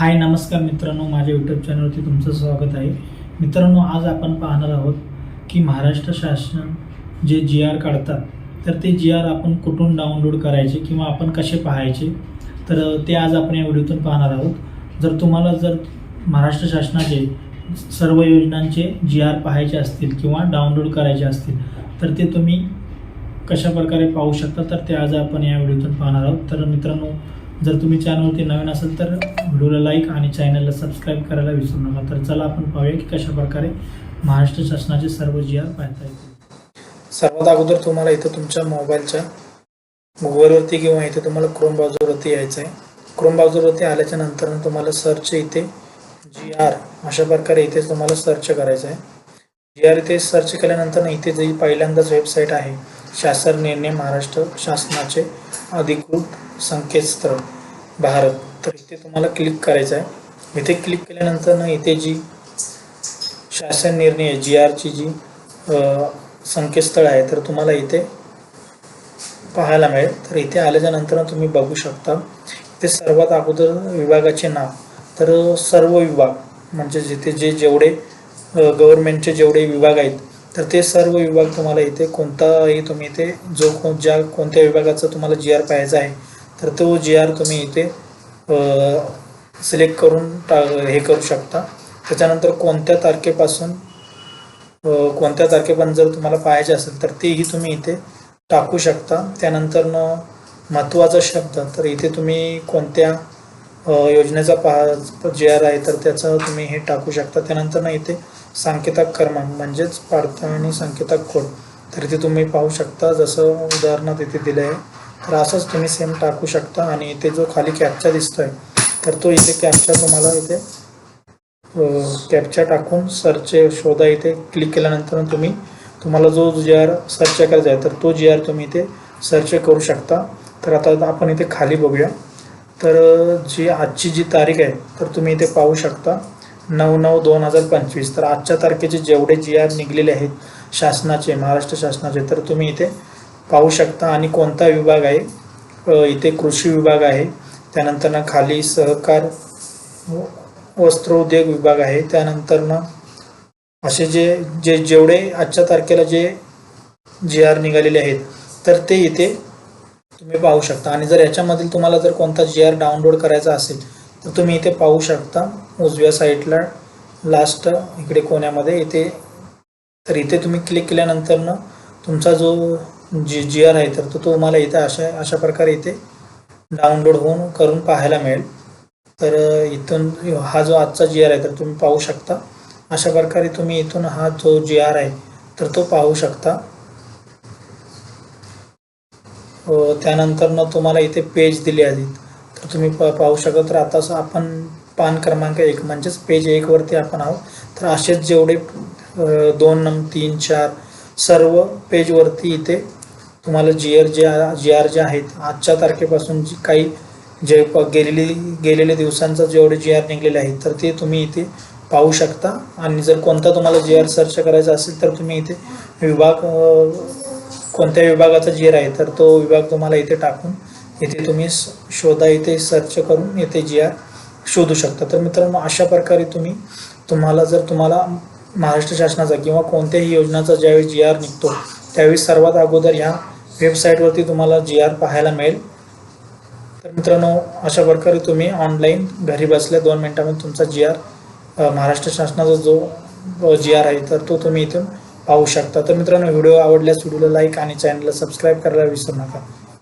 हाय नमस्कार मित्रांनो माझ्या यूट्यूब चॅनलवरती तुमचं स्वागत आहे. मित्रांनो आज आपण पाहणार आहोत की महाराष्ट्र शासन जे जी आर काढतात तर ते जी आर आपण कुठून डाउनलोड करायचे किंवा आपण कसे पाहायचे तर ते आज आपण या व्हिडिओतून पाहणार आहोत. जर तुम्हाला जर महाराष्ट्र शासनाचे सर्व योजनांचे जी आर पाहायचे असतील किंवा डाउनलोड करायचे असतील तर ते तुम्ही कशा प्रकारे पाहू शकता तर ते आज आपण या व्हिडिओतून पाहणार आहोत. तर मित्रांनो जर तुम्ही चॅनलवरती नवीन असेल तर व्हिडिओला लाईक आणि चॅनलला सबस्क्राईब करायला विसरू नका. तर चला आपण पाहूया की कशा प्रकारे महाराष्ट्र शासनाचे सर्व जी आर पाहता येतील. सर्वात अगोदर तुम्हाला इथं तुमच्या मोबाईलच्या गुगलवरती किंवा इथे तुम्हाला क्रोम ब्राउझरवरती यायचं आहे क्रोम ब्राउझरवरती आल्याच्यानंतर तुम्हाला सर्च इथे जी आर अशा प्रकारे इथे तुम्हाला सर्च करायचं आहे जी आर इथे सर्च केल्यानंतर इथे जी पहिल्यांदाच वेबसाईट आहे शासन निर्णय महाराष्ट्र शासनाचे अधिकृत संकेतस्थळ भारत. तर इथे तुम्हाला क्लिक करायचं आहे. इथे क्लिक केल्यानंतर ना इथे जी शासन निर्णय जी आरची जी संकेतस्थळ आहे तर तुम्हाला इथे पाहायला मिळेल. तर इथे आल्याच्यानंतर तुम्ही बघू शकता. इथे सर्वात अगोदर विभागाचे नाव. तर सर्व विभाग म्हणजे जिथे जे जेवढे गव्हर्नमेंटचे जेवढे विभाग आहेत तर ते सर्व विभाग तुम्हाला इथे कोणताही तुम्ही इथे जो कोण ज्या कोणत्या विभागाचा तुम्हाला जी आर पाहायचा आहे तर तो जी आर तुम्ही इथे सिलेक्ट करून टा हे करू शकता. त्याच्यानंतर कोणत्या तारखेपासून कोणत्या तारखेपर्यंत जर तुम्हाला पाहायचे असेल तर तेही तुम्ही इथे टाकू शकता. त्यानंतर महत्त्वाचा शब्द तर इथे तुम्ही कोणत्या योजनेचा पहा जे आर आहे तर त्याचं तुम्ही हे टाकू शकता. त्यानंतर ना इथे सांकेताक क्रमांक म्हणजेच पाडताळणी सांकेताक कोड तर इथे तुम्ही पाहू शकता जसं उदाहरणार्थ इथे दिलं आहे तर असंच तुम्ही सेम टाकू शकता आणि इथे जो खाली कॅपचा दिसतोय तर तो इथे कॅपचा तुम्हाला इथे कॅपचा टाकून सर्च शोधा इथे. क्लिक केल्यानंतर तुम्ही तुम्हाला जो जी आर सर्च करायचा आहे तर तो जी आर तुम्ही इथे सर्च करू शकता. तर आता आपण इथे खाली बघूया. तर जी आजची जी तारीख आहे तर तुम्ही इथे पाहू शकता. नऊ नऊ दोन हजार पंचवीस. तर आजच्या तारखेचे जेवढे जी आर निघलेले आहेत शासनाचे महाराष्ट्र शासनाचे तर तुम्ही इथे पाहू शकता. आणि कोणता विभाग आहे? इथे कृषी विभाग आहे. त्यानंतर ना खाली सहकार व- वस्त्रोद्योग विभाग आहे. त्यानंतर ना असे जे जे जेवढे आजच्या तारखेला जे जी आर निघालेले आहेत तर ते इथे तुम्ही पाहू शकता. आणि जर याच्यामधील तुम्हाला जर कोणता जी आर डाउनलोड करायचा असेल तर तुम्ही इथे पाहू शकता. उजव्या साईडला लास्ट इकडे कोण्यामध्ये इथे तर इथे तुम्ही क्लिक केल्यानंतर ना तुमचा जो जी जी आर आहे तर तो तुम्हाला इथे अशा अशा प्रकारे इथे डाउनलोड होऊन करून पाहायला मिळेल. तर इथून हा जो आजचा जी आर आहे तर तुम्ही पाहू शकता. अशा प्रकारे तुम्ही इथून हा जो जी आर आहे तर तो पाहू शकता. त्यानंतरनं त्यानंतर तुम्हाला इथे पेज दिले आहेत. तर तुम्ही प पाहू शकत तर आता असं आपण पान क्रमांक एक म्हणजेच पेज एक वरती आपण आहोत. तर असेच जेवढे दोन नम तीन चार सर्व पेजवरती इथे तुम्हाला जी आर जे जी आर जे आहेत आजच्या तारखेपासून जी काही जे प- गेलेली गेलेल्या दिवसांचं जेवढे जी आर निघलेले आहेत तर ते तुम्ही इथे पाहू शकता. आणि जर कोणता तुम्हाला जी आर सर्च करायचा असेल तर तुम्ही इथे विभाग कोणत्या विभागाचा जी आर आहे तर तो विभाग तुम्हाला इथे टाकून इथे तुम्ही शोधा इथे सर्च करून इथे जी आर शोधू शकता. तर मित्रांनो अशा प्रकारे तुम्ही तुम्हाला जर तुम्हाला महाराष्ट्र शासनाचा किंवा कोणत्याही योजनाचा ज्यावेळी जी आर निघतो त्यावेळी सर्वात अगोदर ह्या वेबसाईटवरती तुम्हाला जी आर पाहायला मिळेल. तर मित्रांनो अशा प्रकारे तुम्ही ऑनलाईन घरी बसल्या दोन मिनटामध्ये तुमचा जी आर महाराष्ट्र शासनाचा जो जी आर आहे तर तो तुम्ही इथून पाहू शकता. तर मित्रांनो व्हिडिओ आवडल्यास व्हिडिओला लाईक आणि चॅनलला सबस्क्राईब करायला विसरू नका.